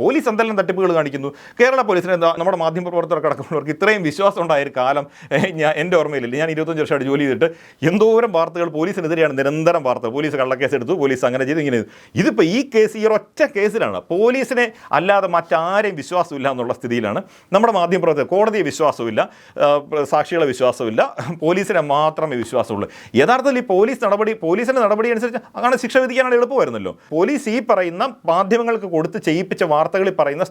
Police എന്തെല്ലാം തട്ടിപ്പുകൾ കാണിക്കുന്നു? കേരള പോലീസിന് നമ്മുടെ മാധ്യമ പ്രവർത്തകർക്ക് അടക്കമുള്ളവർക്ക് ഇത്രയും വിശ്വാസം ഉണ്ടായ ഒരു കാലം ഞാൻ എന്റെ ഓർമ്മയിലില്ല. ഞാൻ ഇരുപത്തഞ്ച് വർഷമായിട്ട് ജോലി ചെയ്തിട്ട് എന്തോരം വാർത്തകൾ പോലീസിനെതിരെയാണ് നിരന്തരം വാർത്ത. പോലീസ് കള്ളക്കേസ് എടുത്തു പോലീസ് അങ്ങനെ ചെയ്തു ഇങ്ങനെ. ഇതിപ്പോൾ ഈ കേസ് ഈ ഒറ്റ കേസിലാണ്. പോലീസിനെ അല്ലാതെ മറ്റാരെയും വിശ്വാസമില്ല എന്നുള്ള സ്ഥിതിയിലാണ്. നമ്മുടെ മാധ്യമ പ്രവർത്തകർ കോടതിയെ വിശ്വാസമില്ല സാക്ഷികളെ വിശ്വാസമില്ല. പോലീസിനെ മാത്രമേ വിശ്വാസമുള്ളൂ. യഥാർത്ഥത്തിൽ ഈ പോലീസ് നടപടി പോലീസിന്റെ നടപടി അനുസരിച്ച് അങ്ങനെ ശിക്ഷ വിധിക്കാനാണ് എളുപ്പമായിരുന്നല്ലോ. പോലീസ് ഈ പറയുന്ന മാധ്യമങ്ങൾക്ക് കൊടുത്ത് ചെയ്യിപ്പിച്ച വാർത്തകളിൽ പറയുന്ന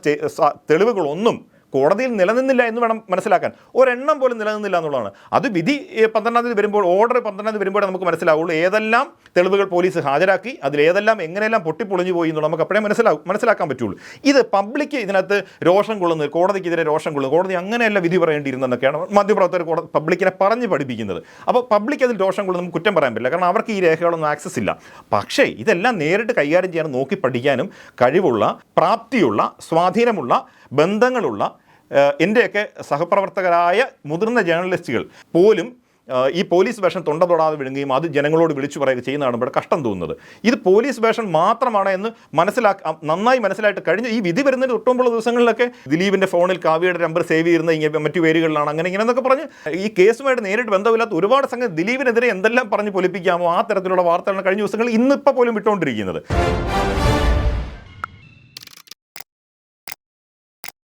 തെളിവുകളൊന്നും കോടതിയിൽ നിലനിന്നില്ല എന്ന് വേണം മനസ്സിലാക്കാൻ. ഒരെണ്ണം പോലും നിലനിന്നില്ല എന്നുള്ളതാണ്. അത് വിധി പന്ത്രണ്ടാം തീയതി വരുമ്പോൾ ഓർഡർ പന്ത്രണ്ടാം തീയതി വരുമ്പോഴേ നമുക്ക് മനസ്സിലാവുള്ളൂ ഏതെല്ലാം തെളിവുകൾ പോലീസ് ഹാജരാക്കി അതിലേതെല്ലാം എങ്ങനെയെല്ലാം പൊട്ടിപ്പൊളിഞ്ഞു പോയി എന്നുള്ളത് നമുക്ക് അപ്പോഴേ മനസ്സിലാവും മനസ്സിലാക്കാൻ പറ്റുള്ളൂ. ഇത് പബ്ലിക് ഇതിനകത്ത് രോഷം കൊള്ളുന്നത് കോടതിക്കെതിരെ രോഷം കൊള്ളുന്നത് കോടതി അങ്ങനെയല്ല വിധി പറയേണ്ടിയിരുന്നെന്നൊക്കെയാണ് മാധ്യമപ്രവർത്തകർ കോടതി പബ്ലിക്കിനെ പറഞ്ഞു പഠിപ്പിക്കുന്നത്. അപ്പോൾ പബ്ലിക് അതിൽ രോഷം കൊള്ളുന്നത് നമുക്ക് കുറ്റം പറയാൻ പറ്റില്ല. കാരണം അവർക്ക് ഈ രേഖകളൊന്നും ആക്സസ് ഇല്ല. പക്ഷേ ഇതെല്ലാം നേരിട്ട് കൈകാര്യം ചെയ്യാനും നോക്കി പഠിക്കാനും കഴിവുള്ള പ്രാപ്തിയുള്ള സ്വാധീനമുള്ള ബന്ധങ്ങളുള്ള എന്റെയൊക്കെ സഹപ്രവർത്തകരായ മുതിർന്ന ജേർണലിസ്റ്റുകൾ പോലും ഈ പോലീസ് വേഷം തൊണ്ട തൊടാതെ വിഴുങ്ങുകയും അത് ജനങ്ങളോട് വിളിച്ചു പറയുക ചെയ്യുന്ന കാണുമ്പോൾ കഷ്ടം തോന്നുന്നത്. ഇത് പോലീസ് വേഷം മാത്രമാണ് എന്ന് മനസ്സിലാക്ക നന്നായി മനസ്സിലായിട്ട് കഴിഞ്ഞ ഈ വിധി വരുന്നതിന് തൊട്ടുമുള്ള ദിവസങ്ങളിലൊക്കെ ദിലീപിന്റെ ഫോണിൽ കാവ്യയുടെ നമ്പർ സേവ് ചെയ്യുന്ന ഇങ്ങനെ മറ്റു പേരുകളിലാണ് അങ്ങനെ ഇങ്ങനെ എന്നൊക്കെ പറഞ്ഞ് ഈ കേസുമായിട്ട് നേരിട്ട് ബന്ധമില്ലാത്ത ഒരുപാട് സംഗതി ദിലീപിനെതിരെ എന്തെല്ലാം പറഞ്ഞ് പൊലിപ്പിക്കാമോ ആ തരത്തിലുള്ള വാർത്തകളാണ് കഴിഞ്ഞ ദിവസങ്ങളിൽ ഇന്നിപ്പോൾ പോലും വിട്ടുകൊണ്ടിരിക്കുന്നത്.